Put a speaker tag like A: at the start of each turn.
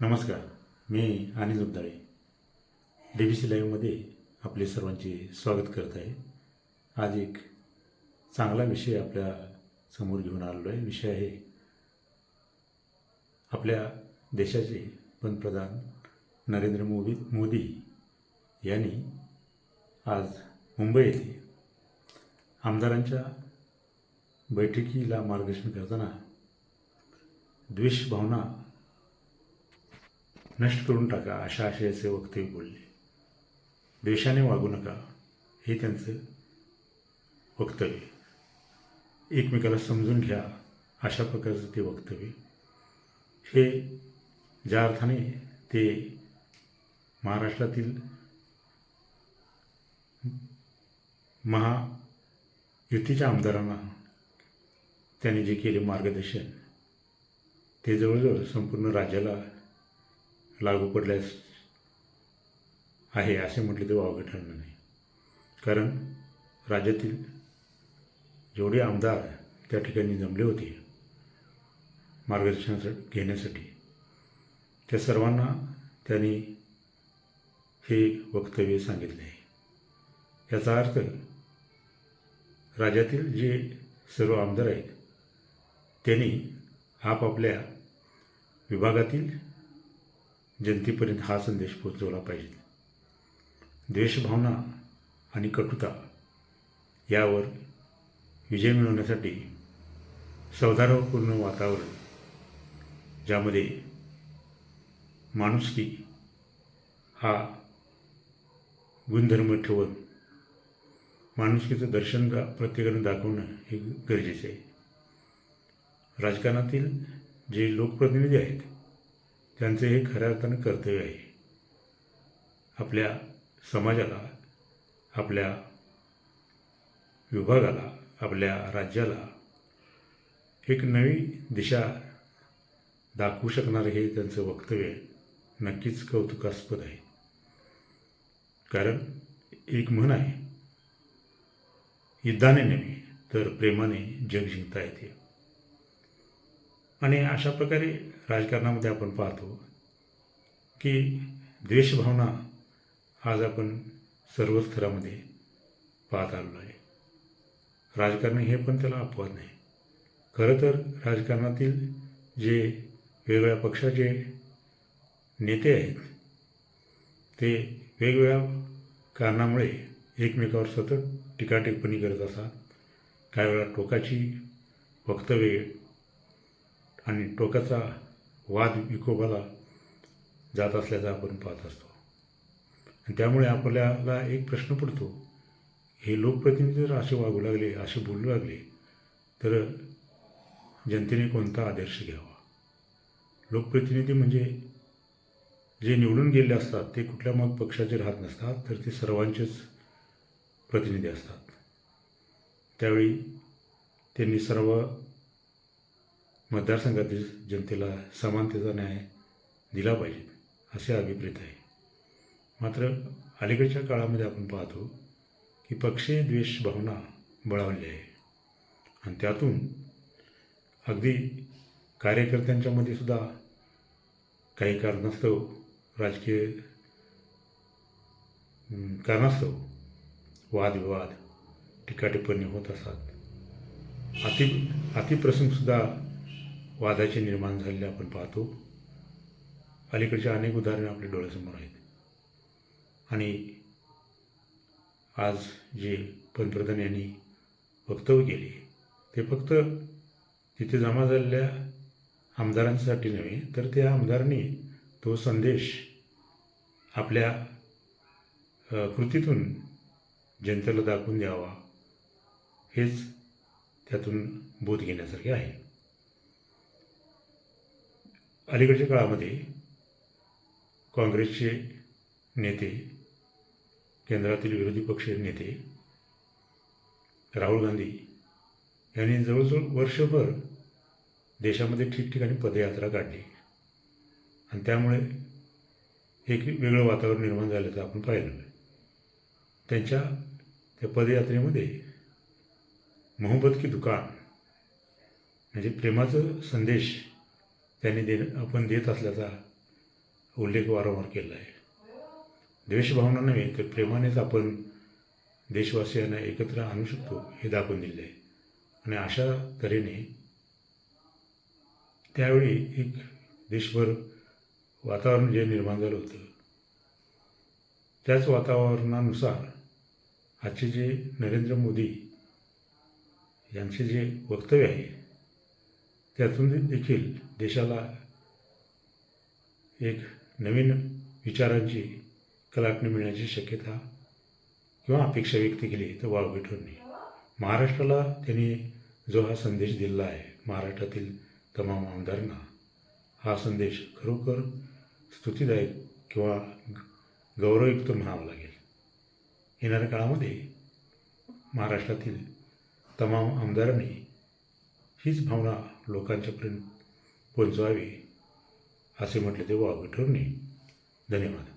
A: नमस्कार मी Anil Uddale D B C लाईव्हमध्ये आपले सर्वांचे स्वागत करत आहे. आज एक चांगला विषय आपल्यासमोर घेऊन आलेलो आहे. विषय आहे आपल्या देशाचे पंतप्रधान नरेंद्र मोदी मोदी यांनी आज मुंबई येथे आमदारांच्या बैठकीला मार्गदर्शन करताना द्वेषभावना नष्ट करून टाका अशा आशयाचे वक्तव्य बोलले. द्वेषाने वागू नका हे त्यांचं वक्तव्य. एकमेकाला समजून घ्या अशा प्रकारचं ते वक्तव्य. हे ज्या अर्थाने ते महाराष्ट्रातील महायुतीच्या आमदारांना त्यांनी जे केले मार्गदर्शन ते जवळजवळ संपूर्ण राज्याला लागू पडल्यास आहे असे म्हटले तर वावगं ठरणार नाही. कारण राज्यातील जेवढे आमदार त्या ठिकाणी जमले होते मार्गदर्शनासाठी घेण्यासाठी त्या सर्वांना त्यांनी हे वक्तव्य सांगितले आहे. याचा अर्थ राज्यातील जे सर्व आमदार आहेत त्यांनी आपापल्या विभागातील जनतेपर्यंत हा संदेश पोचवला पाहिजे. द्वेषभावना आणि कटुता यावर विजय मिळवण्यासाठी सौहार्दपूर्ण वातावरण ज्यामध्ये माणुसकी हा गुणधर्म ठेवून माणुसकीचं दर्शन प्रत्येकाने प्रत्येकानं दाखवणं हे गरजेचं आहे. राजकारणातील जे लोकप्रतिनिधी आहेत त्यांचे हे खऱ्या अर्थानं कर्तव्य आहे. आपल्या समाजाला आपल्या विभागाला आपल्या राज्याला एक नवी दिशा दाखवू शकणारे हे त्यांचं वक्तव्य नक्कीच कौतुकास्पद आहे. कारण एक म्हण आहे युद्धाने नव्हे तर प्रेमाने जग जिंकता येते. आणि अशा प्रकारे राजकारणामध्ये आपण पाहतो की द्वेषभावना आज आपण सर्व स्तरामध्ये पाहत आलेलो आहे. राजकारण हे पण त्याला अपवाद नाही. खरं तर राजकारणातील जे वेगवेगळ्या पक्षाचे नेते आहेत ते वेगवेगळ्या कारणामुळे एकमेकावर सतत टीकाटिप्पणी करत असतात. काही वेळा टोकाची वक्तव्ये आणि टोकाचा वाद विकोबाला जात असल्याचा आपण पाहत असतो. आणि त्यामुळे आपल्याला एक प्रश्न पडतो हे लोकप्रतिनिधी जर असे वागू लागले असे बोलू लागले तर जनतेने कोणता आदर्श घ्यावा? लोकप्रतिनिधी म्हणजे जे निवडून गेले असतात ते कुठल्या मग पक्षाचे राहत नसतात तर ते सर्वांचेच प्रतिनिधी असतात. त्यावेळी त्यांनी सर्व मतदारसंघातील जनतेला समानतेचा न्याय दिला पाहिजे असे अभिप्रेत आहे. मात्र अलीकडच्या काळामध्ये आपण पाहतो की पक्षीय द्वेष भावना बळावली आहे. आणि त्यातून अगदी कार्यकर्त्यांच्यामध्ये सुद्धा काही कारणास्तव राजकीय कारणास्तव वादविवाद टीकाटिप्पणी होत असतात. अति अतिप्रसंगसुद्धा वादाचे निर्माण झालेले आपण पाहतो. अलीकडच्या अनेक उदाहरणं आपल्या डोळ्यासमोर आहेत. आणि आज जे पंतप्रधान यांनी वक्तव्य केले ते फक्त तिथे जमा झालेल्या आमदारांसाठी नव्हे तर त्या आमदारांनी तो संदेश आपल्या कृतीतून जनतेला दाखवून द्यावा हेच त्यातून बोध घेण्यासारखे आहे. अलीकडच्या काळामध्ये काँग्रेसचे नेते केंद्रातील विरोधी पक्ष नेते राहुल गांधी यांनी जवळजवळ वर्षभर देशामध्ये ठिकठिकाणी पदयात्रा काढली. आणि त्यामुळे एक वेगळं वातावरण निर्माण झाल्याचं आपण पाहिलं. त्यांच्या त्या पदयात्रेमध्ये मोहब्बत की दुकान म्हणजे प्रेमाचं संदेश त्यांनी दे आपण देत असल्याचा उल्लेख वारंवार केला आहे. द्वेषभावना नव्हे तर प्रेमानेच आपण देशवासियांना एकत्र आणू शकतो हे दाखवून दिले आहे. आणि अशा तऱ्हेने त्यावेळी एक देशभर वातावरण जे निर्माण झालं होतं त्याच वातावरणानुसार आजचे जे नरेंद्र मोदी यांचे जे वक्तव्य आहे त्यातून देखील देशाला एक नवीन विचारांची कलाटणी मिळण्याची शक्यता किंवा अपेक्षा व्यक्त केली तर वाळवी महाराष्ट्राला त्यांनी जो हा संदेश दिलेला आहे महाराष्ट्रातील तमाम आमदारांना हा संदेश खरोखर स्तुतीदायक किंवा गौरवयुक्त म्हणावा लागेल. येणाऱ्या काळामध्ये महाराष्ट्रातील तमाम आमदारांनी हीच भावना लोकांच्यापर्यंत पोचवावी असे म्हटले ते वावगे ठरणे धन्यवाद.